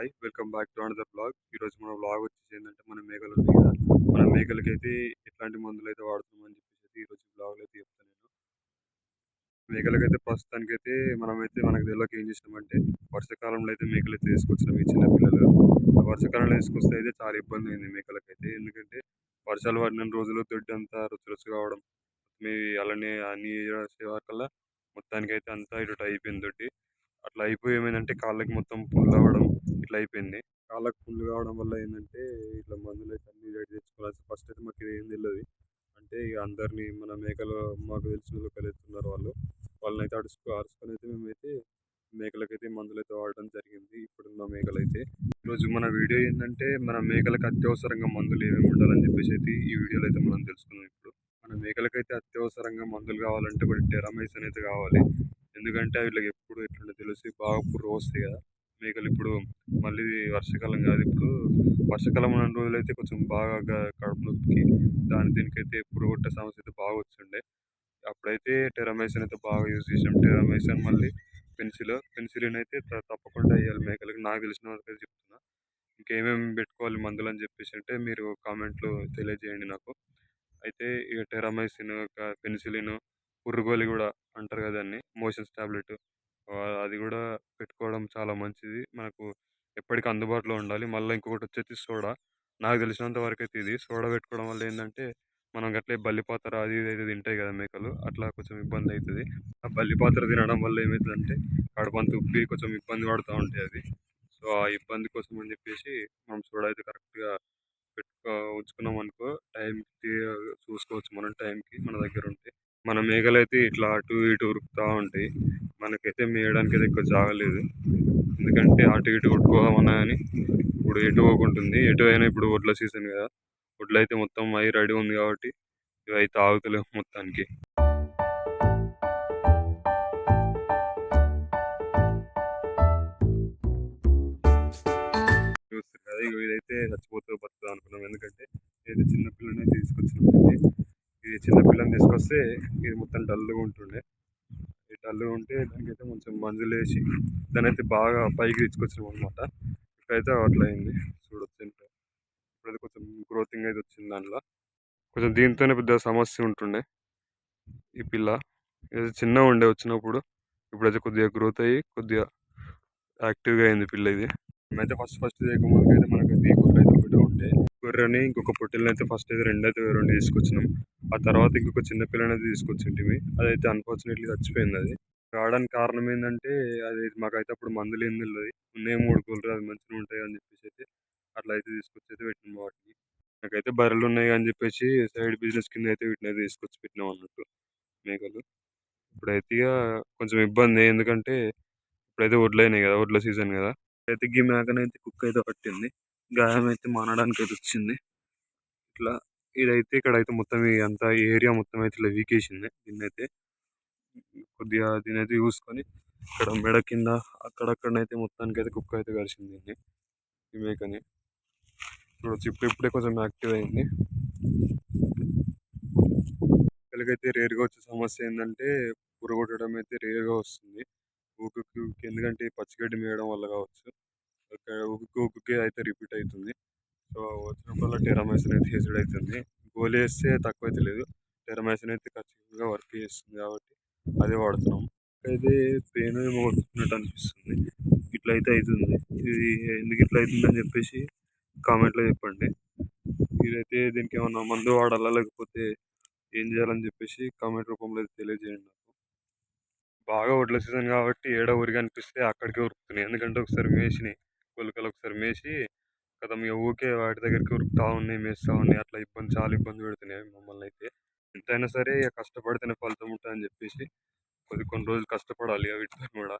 Hi welcome back to another blog ఈరోజు మన blog వచ్చేసి ఏంటంటే మన మేకలు ఉన్నాయి కదా. మన మేకలకైతే ఎట్లాంటి మందులు అయితే వాడుతున్నామని చెప్పేసి ఈరోజు బ్లాగ్లో అయితే చెప్తాను నేను. మేకలకైతే ప్రస్తుతానికైతే మనమైతే మనకు తెలియక ఏం చేసినామంటే వర్షాకాలంలో అయితే మేకలు అయితే తీసుకొచ్చినాం ఈ చిన్న పిల్లలు. వర్షాకాలంలో తీసుకొస్తే అయితే చాలా ఇబ్బంది అయింది మేకలకైతే. ఎందుకంటే వర్షాలు పడిన రోజులు దొడ్డి అంతా రుచి రుచి కావడం మీ అలానే అన్ని కల్లా మొత్తానికైతే అంతా ఇటు అయిపోయింది దొడ్డి. అట్లా అయిపోయి ఏమైందంటే కాళ్ళకి మొత్తం పుండ్లు అవ్వడం ఇట్లా అయిపోయింది. కాళ్ళకు పుండ్లు కావడం వల్ల ఏంటంటే ఇట్లా మందులు అయితే అన్ని రెడీ తెచ్చుకోవాలి ఫస్ట్ అయితే మాకు ఇది ఏం తెలియదు అంటే ఇక అందరినీ మన మేకలు మాకు తెలిసిన కలుగుతున్నారు వాళ్ళు. వాళ్ళని అయితే అడుచుకో అరుచుకొని అయితే మేమైతే మేకలకైతే మందులు అయితే వాడడం జరిగింది. ఇప్పుడున్న మేకలైతే. ఈరోజు మన వీడియో ఏంటంటే మన మేకలకు అత్యవసరంగా మందులు ఏమేమి ఉండాలని చెప్పేసి అయితే ఈ వీడియోలో అయితే మనం తెలుసుకుందాం ఇప్పుడు. మన మేకలకైతే అత్యవసరంగా మందులు కావాలంటే ఒకటి టెరామైసిన్ అయితే కావాలి. ఎందుకంటే వీళ్ళకి ఎప్పుడు ఎట్లుంటే తెలిసి బాగా పుర్రు వస్తాయి కదా. మేకలు ఇప్పుడు మళ్ళీ వర్షాకాలం కాదు ఇప్పుడు వర్షాకాలం ఉన్న రోజులైతే కొంచెం బాగా కడుపు నొప్పికి దాని దీనికైతే పురుగొట్టే సమస్య అయితే బాగా వచ్చిండే. అప్పుడైతే టెరమైసిన్ అయితే బాగా యూజ్ చేసాం టెరామైసిన్ మళ్ళీ పెన్సిల్ పెన్సిలిన్ అయితే తప్పకుండా వేయాలి మేకలకి. నాకు తెలిసిన వరకు చెప్తున్నా. ఇంకేమేమి పెట్టుకోవాలి మందులు అని చెప్పేసి అంటే మీరు కామెంట్లో తెలియజేయండి నాకు. అయితే ఇక టెరామైసిన్ పెన్సిలిన్ పురుగులి కూడా అంటారు కదా దాన్ని మోషన్స్ టాబ్లెట్. అది కూడా పెట్టుకోవడం చాలా మంచిది. మనకు ఎప్పటికీ అందుబాటులో ఉండాలి. మళ్ళీ ఇంకొకటి వచ్చేసి సోడా. నాకు తెలిసినంత వరకు అయితే ఇది. సోడా పెట్టుకోవడం వల్ల ఏంటంటే మనం గట్లే బల్లిపాత్ర అది ఇది అయితే తింటాయి కదా మేకలు. అట్లా కొంచెం ఇబ్బంది అవుతుంది ఆ బల్లిపాత్ర తినడం వల్ల ఏమవుతుందంటే కడుపంత ఉప్పి కొంచెం ఇబ్బంది పడుతూ ఉంటాయి అది సో ఆ ఇబ్బంది కోసం అని చెప్పేసి మనం సోడా అయితే కరెక్ట్గా పెట్టుకో ఉంచుకున్నాం అనుకో టైంకి చూసుకోవచ్చు మనం టైంకి మన దగ్గర ఉంటే. మన మేకలు అయితే ఇట్లా అటు ఇటు ఉరుకుతూ ఉంటాయి. మనకైతే మేయడానికి అయితే ఎక్కువ జాగలేదు ఎందుకంటే అటు ఇటు కొట్టుకోమన్నా కానీ ఇప్పుడు ఎటు పోకుంటుంది ఎటు అయినా ఇప్పుడు ఒడ్ల సీజన్ కదా. వడ్లు అయితే మొత్తం అయి రెడీ ఉంది కాబట్టి ఇవి అయితే ఆగుతలేవు మొత్తానికి. చూస్తారు ఇదైతే చచ్చిపోతూ బతుకుతా అనుకున్నాం. ఎందుకంటే ఇది చిన్న పిల్లని తీసుకొచ్చినాం. ఇది చిన్న పిల్లని తీసుకొస్తే ఇది మొత్తం డల్గా ఉంటుండే. కళ్ళు ఉంటే దానికైతే కొంచెం మందులు వేసి దాని అయితే బాగా పైకి తీసుకొచ్చినాం అనమాట ఇప్పుడైతే అట్లా అయింది. చూడొచ్చు ఇప్పుడైతే కొంచెం గ్రోతింగ్ అయితే వచ్చింది దాంట్లో కొంచెం దీంతోనే పెద్ద సమస్య ఉంటుండే ఈ పిల్ల. ఇది చిన్నగా ఉండే వచ్చినప్పుడు ఇప్పుడైతే కొద్దిగా గ్రోత్ అయ్యి కొద్దిగా యాక్టివ్గా అయింది పిల్ల ఇది. మేమైతే ఫస్ట్ ఫస్ట్ చేయకముందు అయితే మనకైతే ఈ గొర్రె అయితే ఒకటే ఉండే గొర్రెని ఇంకొక పొట్టెల్ని అయితే ఫస్ట్ అయితే రెండు అయితే రెండు తీసుకొచ్చినాం. ఆ తర్వాత ఇంకొక చిన్న పిల్లని అయితే తీసుకొచ్చింటివి అదైతే అన్ఫార్చునేట్లీ చచ్చిపోయింది అది. రావడానికి కారణం ఏంటంటే అది మాకైతే అప్పుడు మందులు ఏం తెలియదు ఉన్నాయి మూడు గొర్రెలు అది మంచిగా ఉంటాయి అని చెప్పేసి అయితే అట్లా అయితే తీసుకొచ్చి అయితే పెట్టినాం వాటికి నాకైతే బర్రెలు ఉన్నాయి అని చెప్పేసి సైడ్ బిజినెస్ కింద అయితే వీటిని అయితే తీసుకొచ్చి పెట్టినాం అన్నట్టు మేకలు. ఇప్పుడైతే ఇక కొంచెం ఇబ్బంది ఎందుకంటే ఇప్పుడైతే వడ్లు అయినాయి కదా వడ్ల సీజన్ కదా. అయితే గీ మేకనైతే కుక్క అయితే పట్టింది. గాయం అయితే మానడానికి అయితే వచ్చింది ఇట్లా ఇదైతే ఇక్కడైతే మొత్తం ఈ అంతా ఏరియా మొత్తం అయితే ఇట్లా వీకేసింది. దీన్ని అయితే కొద్దిగా దీని అయితే చూసుకొని ఇక్కడ మెడ కింద అక్కడక్కడనైతే మొత్తానికి అయితే కుక్క అయితే కలిసింది దీన్ని. ఈ మేకని. చూడొచ్చు ఇప్పుడు ఇప్పుడే కొంచెం యాక్టివ్ అయింది. పిల్లకైతే రేర్గా వచ్చే సమస్య ఏంటంటే పురుగొట్టడం అయితే రేర్గా వస్తుంది. ఊరికి ఎందుకంటే పచ్చిగడ్డి మేయడం వల్ల కావచ్చు. అక్కడ అయితే రిపీట్ అవుతుంది. సో వచ్చినప్పుడు టెరామైసిన్ అయితే వేసుడు అవుతుంది. గోలి వేస్తే తక్కువ అయితే లేదు. టెరామైసిన్ అయితే ఖచ్చితంగా వర్క్ చేస్తుంది కాబట్టి అదే వాడుతున్నాం. అయితే పెయిన్ ఏమో కొడుతున్నట్టు అనిపిస్తుంది. ఇట్లా అయితే అవుతుంది. ఇది ఎందుకు ఇట్లా అవుతుంది అని చెప్పేసి కామెంట్లో చెప్పండి. ఇదైతే దీనికి ఏమన్నా మందు వాడాలా? లేకపోతే ఏం చేయాలని చెప్పేసి కామెంట్ రూపంలో అయితే తెలియజేయండి నాకు. బాగా వడ్ల సీజన్ కాబట్టి ఏడ ఊరిగా అనిపిస్తే అక్కడికే ఉరుకుతున్నాయి. ఎందుకంటే ఒకసారి వేసినాయి. కొలుకలు ఒకసారి మేసి కదా మీ ఊరికే వాటి దగ్గరికి ఉరుకుతా ఉన్నాయి మేస్తూ ఉన్నాయి అట్లా ఇబ్బంది చాలా ఇబ్బంది పెడుతున్నాయి మమ్మల్ని అయితే. ఎంతైనా సరే ఇక కష్టపడితేనే ఫలితం ఉంటుందని చెప్పేసి కొద్ది కొన్ని రోజులు కష్టపడాలి వీటితో కూడా.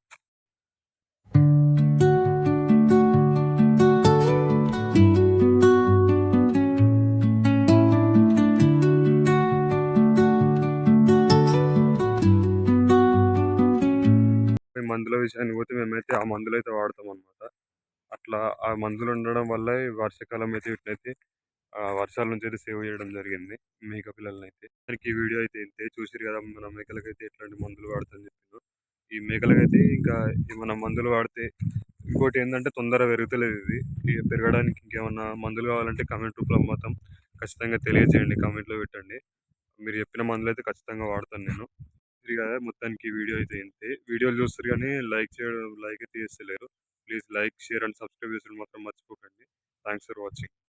మందుల విషయానికి పోతే మేమైతే ఆ మందులు అయితే వాడతాం అనమాట అట్లా ఆ మందులు ఉండడం వల్ల ఈ వర్షాకాలం అయితే వీటినైతే వర్షాల నుంచి అయితే సేవ్ చేయడం జరిగింది మేక పిల్లల్ని అయితే మనకి ఈ వీడియో అయితే ఇంతే చూసిరు కదా మన మేకలకైతే ఎట్లాంటి మందులు వాడతామని చెప్పిందో ఈ మేకలకైతే ఇంకా ఏమైనా మందులు వాడితే ఇంకోటి ఏంటంటే తొందరగా పెరుగుతలేదు ఇది. పెరగడానికి ఇంకేమన్నా మందులు కావాలంటే కమెంట్ రూపంలో మాత్రం ఖచ్చితంగా తెలియజేయండి. కమెంట్లో పెట్టండి. మీరు చెప్పిన మందులు అయితే ఖచ్చితంగా వాడతాను నేను. ఇది కదా మొత్తానికి వీడియో అయితే ఇంతే. వీడియోలు చూస్తారు కానీ లైక్ చేయడం లైక్ అయితే చేస్తలేరు. Please like, share and subscribe చేసుడు మాత్రం మర్చిపోకండి. Thanks for watching.